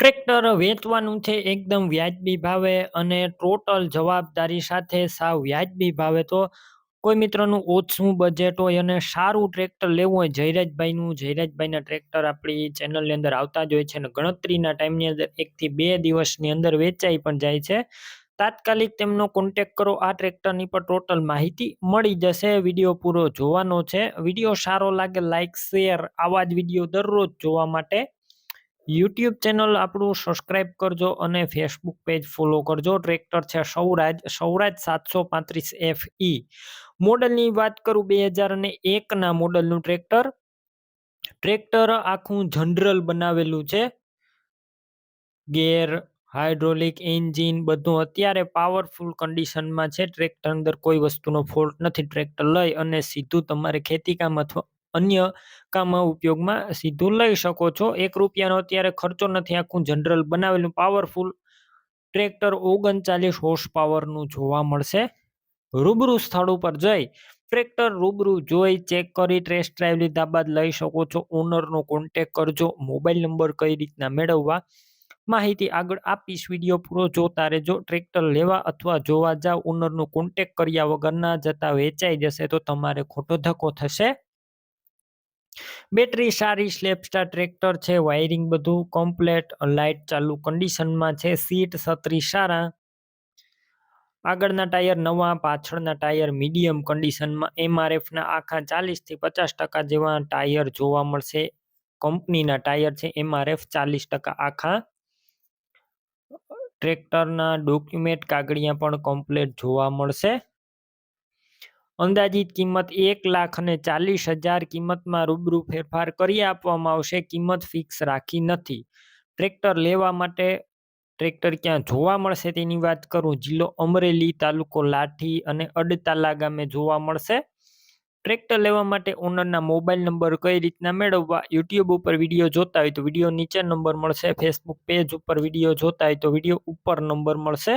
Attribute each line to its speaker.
Speaker 1: Tractor વેચવાનું છે એકદમ વ્યાજબી ભાવે અને ટોટલ જવાબદારી સાથે સાવ વ્યાજબી ભાવે તો કોઈ મિત્રનું ઓછું બજેટ હોય અને સારું ટ્રેક્ટર લેવું હોય, જયરાજભાઈનું, જયરાજભાઈના ટ્રેક્ટર આપણી ચેનલની અંદર આવતા જ હોય છે અને ગણતરીના ટાઈમની અંદર એકથી બે દિવસની અંદર વેચાઈ પણ જાય છે. તાત્કાલિક તેમનો કોન્ટેક કરો, આ ટ્રેક્ટરની પર ટોટલ માહિતી મળી જશે, વીડિયો પૂરો જોવાનો છે. વીડિયો સારો લાગે લાઇક શેર આવા જ વીડિયો દરરોજ જોવા માટે યુટ્યુબ ચેનલ આપણું સબસ્ક્રાઇબ કરજો અને ફેસબુક પેજ ફોલો કરજો. ટ્રેક્ટર છે સૌરાજ સૌરાજ સાતસો પાંત્રીસ એફ ઈ મોડલની વાત કરું બે હજાર અને એકના મોડલનું ટ્રેક્ટર ટ્રેક્ટર આખું જનરલ બનાવેલું છે. ગેર હાઇડ્રોલિક એન્જિન બધું અત્યારે પાવરફુલ કન્ડિશનમાં છે. ટ્રેક્ટર અંદર કોઈ વસ્તુનો ફોલ્ટ નથી. ટ્રેક્ટર લઈ અને સીધું તમારે ખેતીકામ અથવા અન્ય કામમાં ઉપયોગમાં સીધું લઈ શકો છો. એક રૂપિયાનો અત્યારે ખર્ચો નથી. આખું જનરલ બનાવેલું પાવરફુલ ટ્રેક્ટર ઓગણચાલીસ હોર્સ પાવરનું જોવા મળશે. રૂબરૂ સ્થળ ઉપર જઈ ટ્રેક્ટર રૂબરૂ જોઈ ચેક કરી ટેસ્ટ ડ્રાઈવ લીધા બાદ લઈ શકો છો. ઓનરનો કોન્ટેક કરજો. મોબાઈલ નંબર કઈ રીતના મેળવવા? માહિતી આગળ આપીશ. વીડિયો પૂરો જોતા રહેજો. ટ્રેક્ટર લેવા અથવા જોવા જાવ. ઓનરનો કોન્ટેક કર્યા વગર ના જતા વેચાઈ જશે તો તમારે ખોટો ધક્કો થશે. બેટરી સારી, સ્લેપસ્ટાર, ટ્રેક્ટર છે, વાયરિંગ બધું કમ્પ્લેટ લાઇટ ચાલુ કન્ડિશનમાં છે સીટ છત્રી સારા. આગળના ટાયર નવા, પાછળના ટાયર મીડિયમ કન્ડિશનમાં એમઆરએફના આખા ચાલીસથી પચાસ ટકા જેવા ટાયર જોવા મળશે. કંપનીના ટાયર છે એમઆરએફ ચાલીસ ટકા આખા. ટ્રેક્ટરના ડોક્યુમેન્ટ કાગળિયા પણ કમ્પ્લેટ જોવા મળશે. અંદાજિત કિંમત એક લાખ અને ચાલીસ હજાર કિંમતમાં રૂબરૂ ફેરફાર કરી આપવામાં આવશે. કિંમત ફિક્સ રાખી નથી. ટ્રેક્ટર લેવા માટે ટ્રેક્ટર ક્યાં જોવા મળશે તેની વાત કરું. જિલ્લો અમરેલી તાલુકો લાઠી અને અડતાલા ગામે જોવા મળશે. ટ્રેક્ટર લેવા માટે ઓનરના મોબાઈલ નંબર કઈ રીતના મેળવવા? યુટ્યુબ ઉપર વીડિયો જોતા હોય તો વીડિયો નીચે નંબર મળશે. ફેસબુક પેજ ઉપર વીડિયો જોતા હોય તો વીડિયો ઉપર નંબર મળશે.